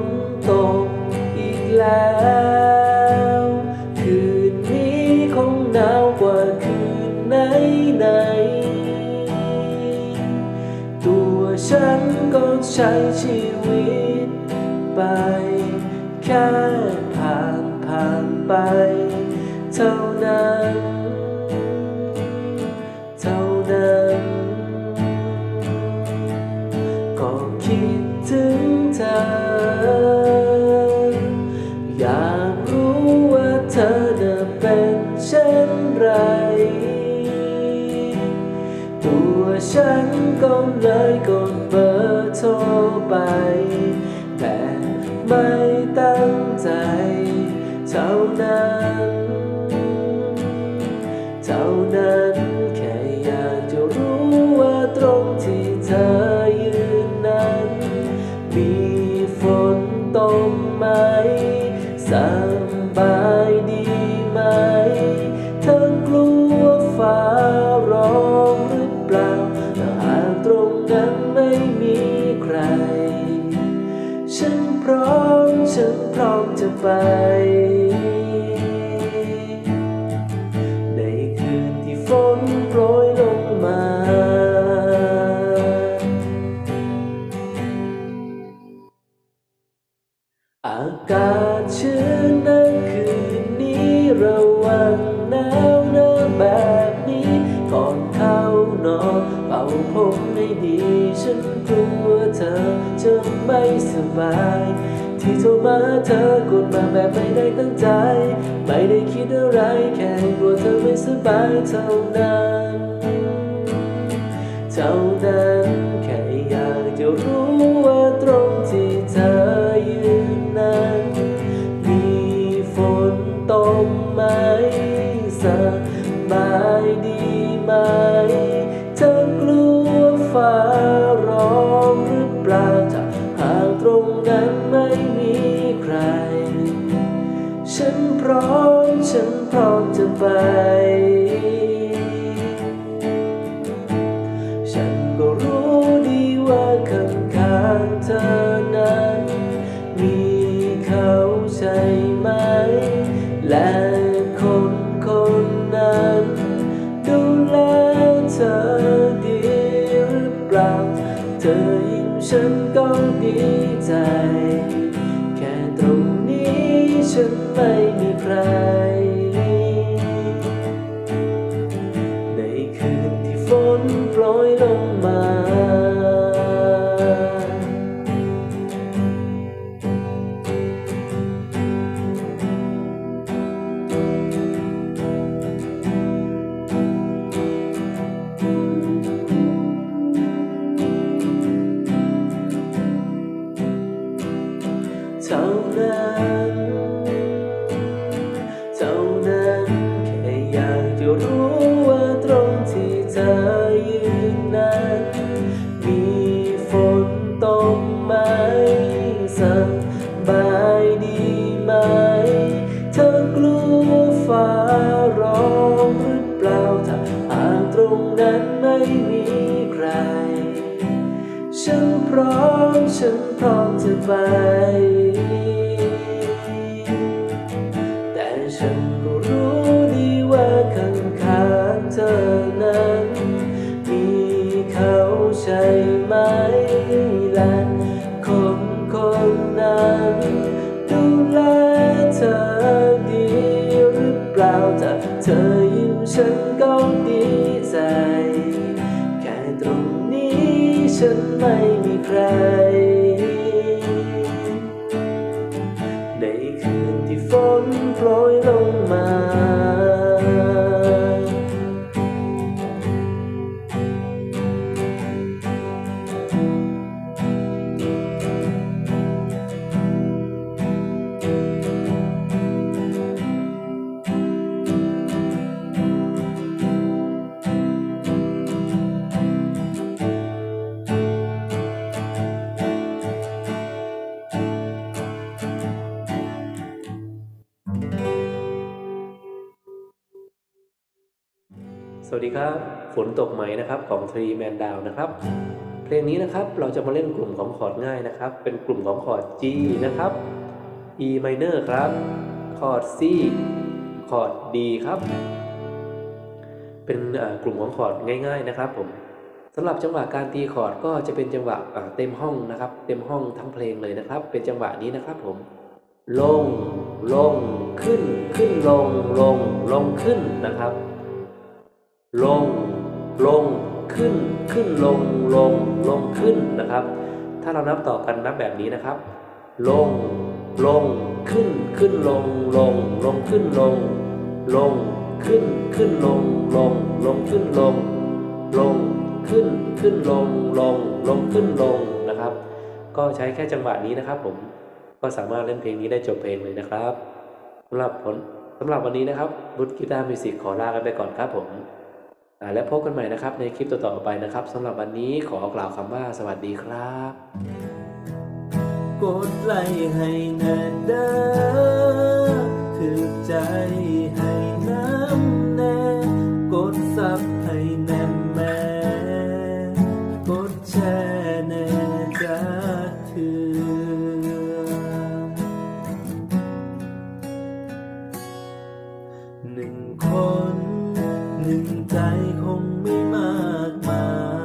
นตกอีกแล้ว คืนนี้คงหนาวกว่าคืนไหนไหนๆตัวฉันก็ใช้ชีวิตไป แค่ผ่านผ่านไปเท่านั้นเท่านั้นก็คิดถึงเธอ ฉันก็เลยกดเบอร์โทรไป แต่ไม่ตั้งใจเท่านั้น ฉันพร้อมจะไป ในคืนที่ฝนโปรยลงมา อากาศชื้นในคืนนี้ระวังหนาวหน้าแบบนี้ ก่อนเข้านอนเป่าผมให้ดี ฉันกลัวเธอจะไม่สบาย ที่โทรมาเธอกดมาแบบไม่ได้ตั้งใจ ไม่ได้คิดอะไรแค่กลัวเธอไม่สบายเท่านั้นเท่านั้นแค่อยากจะรู้ว่าตรงที่เธอยืนนั้น มีฝนตกไหมสบายดีไหม พร้อมฉันพร้อมจะไป ฉันก็รู้ดีว่าข้างข้างเธอนั้น มีเขาใช่ไหม และคนคนนั้นดูแลเธอดีหรือเปล่า เธอยิ้มฉันก็ดีใจ ฉันไม่มีใคร งนั้นไม่มีใคร ฉันพร้อม ฉันพร้อมจะไป แต่ฉันก็รู้ดีว่าข้างข้างเธอนั้น มีเขาใช่ไหมและคนคนนั้นดูแลเธอดีหรือเปล่าถ้าเธอยิ้มฉัน โปรยลงมา วัสดีครับ ฝนตกไหมนะครับของทรีแมนดาวนะครับ เพลงนี้นะครับเราจะมาเล่นกลุ่มของคอร์ดง่ายนะครับ เป็นกลุ่มของคอร์ด G นะครับ E minor ครับ คอร์ด C คอร์ด D ครับ เป็นกลุ่มของคอร์ดง่าย ๆนะครับผมสำหรับจังหวะการตีคอร์ดก็จะเป็นจังหวะเต็มห้องนะครับ เต็มห้องทั้งเพลงเลยนะครับ เป็นจังหวะนี้นะครับผม ลง ลง ขึ้น ขึ้นลง ลง ลงขึ้นนะครับ ลงลงขึ้นขึ้นลงลงลงขึ้นนะครับ ถ้าเรานับต่อกันนับแบบนี้นะครับ ลงลงขึ้นขึ้นลงลงลงขึ้นลง ลงขึ้นขึ้นลงลงลงขึ้นลง ลงขึ้นขึ้นลงลงลงขึ้นลงนะครับ ก็ใช้แค่จังหวะนี้นะครับ ผมก็สามารถเล่นเพลงนี้ได้จบเพลงเลยนะครับสำหรับผลสำหรับวันนี้นะครับบุตกีตาร์มิวสิกขอลากันไปก่อนครับผม และพบกันใหม่นะครับในคลิปต่อๆไปนะครับสำหรับวันนี้ขอกล่าวคำว่าสวัสดีครับ กดไลค์ให้แน่เด้อถือใจให้น้ำแน่กดซับให้แน่แม่กดแชร์แน่จะถือหนึ่งคน หนึ่งใจคงไม่มากมาย